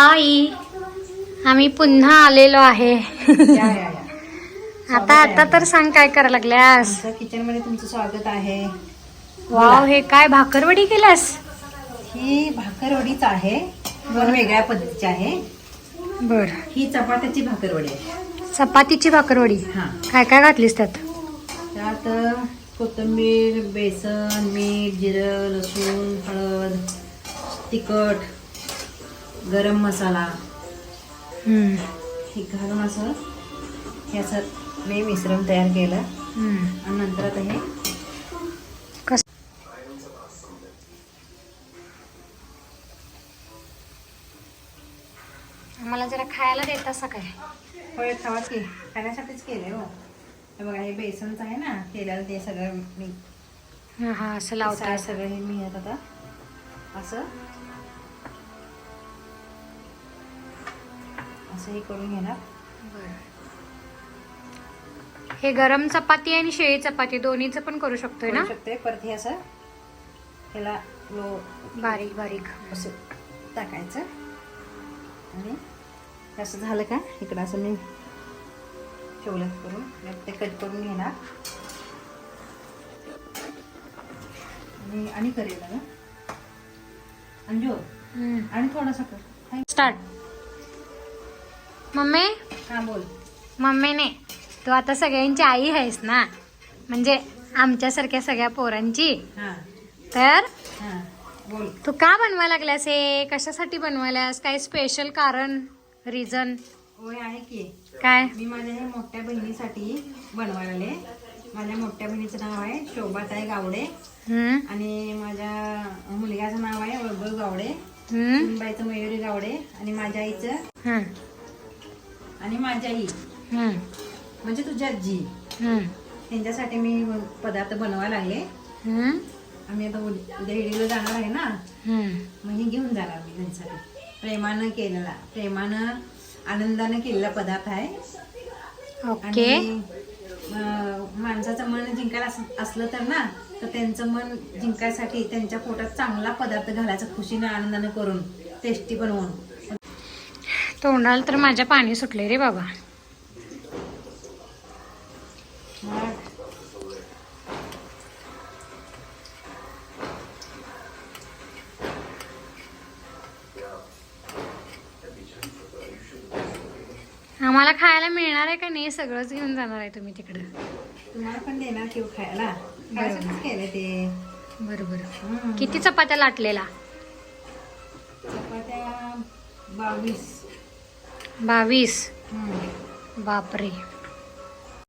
आई आम्ही पुन्हा आलेलो आहे. आता आता तर सांग काय करायला लागल्यास. किचनमध्ये तुमचं स्वागत आहे. वाव हे काय भाकरवडी केलास? ही भाकरवडीच आहे. दोन वेगळ्या पद्धतीची आहे. बर. ही चपात्याची भाकरवडी आहे. चपातीची भाकरवडी. हा. काय काय घातलीस त्यात? त्यात कोथिंबीर बेसन मीठ जिरं लसूण हळद तिखट गरम मसाला हे घालून असं हे असं मी मिश्रण तयार केलं. आणि नंतर आता हे कस मला जरा खायला देत असा काय? होय खावा की. खाण्यासाठीच केलंय हो. हे बघा हे बेसनचं आहे ना केलेलं ते सगळं मी हा हा असं लावता सगळं हे मी आता. असं. असं हे करून घेणार. हे गरम चपाती आणि शेळी चपाती दोन्हीचं पण करू शकतोय ना? करू शकते परत हे असं ह्याला लो बारीक बारीक. असं टाकायचं. आणि असं झालं का? इकडं असं मी ठेवलं करून. मग ते कट करून घेणार. आणि करेल ना अंजू आणि थोडासा कर. स्टार्ट. मम्मी? हा बोल. मम्मीने तू आता सगळ्यांची आई आहेस ना? म्हणजे आमच्यासारख्या सगळ्या पोरांची? हा. तर? हा बोल. तू का बनवायला लागल्यास हे? कशासाठी बनवायलास? काय स्पेशल कारण? रिझन होय आहे की. काय? मी माझ्या ह्या मोठ्या बहिणीसाठी बनवायला आले. माझ्या मोठ्या बहिणीचं नाव आहे शोभाताई गावडे. हम्म. आणि माझ्या मुलग्याचं नाव आहे वैभव गावडे. हम्म. बाईचं मयुरी गावडे. आणि माझ्या आईचं हम्म आणि माझ्या आई हम्म. म्हणजे तुझ्या आजी. हम्म. त्यांच्यासाठी मी पदार्थ बनवायला लागले. हम्म. आम्ही आता उद्या उद्या हिडीला जाणार आहे ना. हम्म. मग हे घेऊन जाणार मी त्यांच्यासाठी. प्रेमानं केलेला. प्रेमानं आनंदानं केलेला पदार्थ आहे. ओके. आणि अं, माणसाचं मन जिंकायला अस- असलं तर ना तर त्यांचं मन जिंकायसाठी त्यांच्या पोटात चांगला पदार्थ घालायचा खुशीनं आनंदानं करून टेस्टी बनवून. तोंडाला तर माझ्या पाणी सुटले रे बाबा. आम्हाला खायला मिळणार आहे का नाही सगळंच घेऊन जाणार आहे तुम्ही तिकडं. तुम्हाला पण देणार किंवा खायला? खायसाठीच केलं ते. बरोबर. किती चपात्या लाटलेला चपात्या बावीस. बावीस. बापरे.